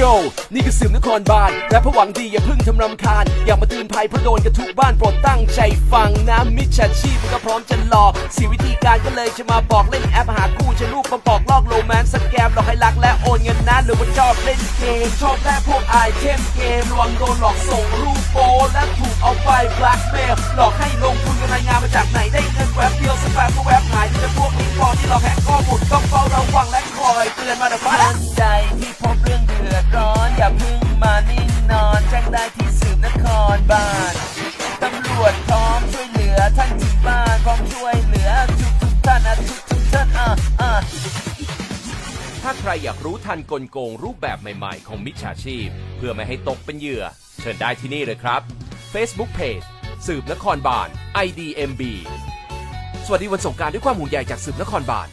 โยนี่คือสืบนครบาลและผหวังดีอย่าพึ่งทำรำคาญ อยากมาตือนภัยเพราะโดนกันทุกบ้านโปรดตั้งใจฟังนะมิจฉาชีพมันก็พร้อมจะหลอกสีวิธีการก็เลยจะมาบอกเล่นแอปหาคู่จะรูปมาปอกลอกโรแมนต์สแกมหลอกให้รักและโอนเงินนะหรือว่าชอบเล่นเกมชอบแลกพวกไอเทมเกมระวังโดนหลอกส่งรูปโปและถูกเอาไปแบล็กเมลหลอกให้ลงทุนกันรายงานมาจากไหนได้เงินแวบเดียวสแปมก็แวบหายมีแต่พวกนี้พอที่หลอกแฮกข้อมูลต้องเฝ้าระวังและคอยเตือนมาเถอะบ้าน นครบาลตำรวจพร้อมช่วยเหลือท่านถึงบ้านพร้อมช่วยเหลือทุกทุกท่านนะทุกทุกท่านอะอะถ้าใครอยากรู้ทันกลโกงรูปแบบใหม่ๆ ของมิจฉาชีพ เพื่อไม่ให้ตกเป็นเหยื่อ เชิญได้ที่นี่เลยครับ Facebook Page สืบนครบาล IDMB สวัสดีวันสงการด้วยความห่วงใยจากสืบนครบาล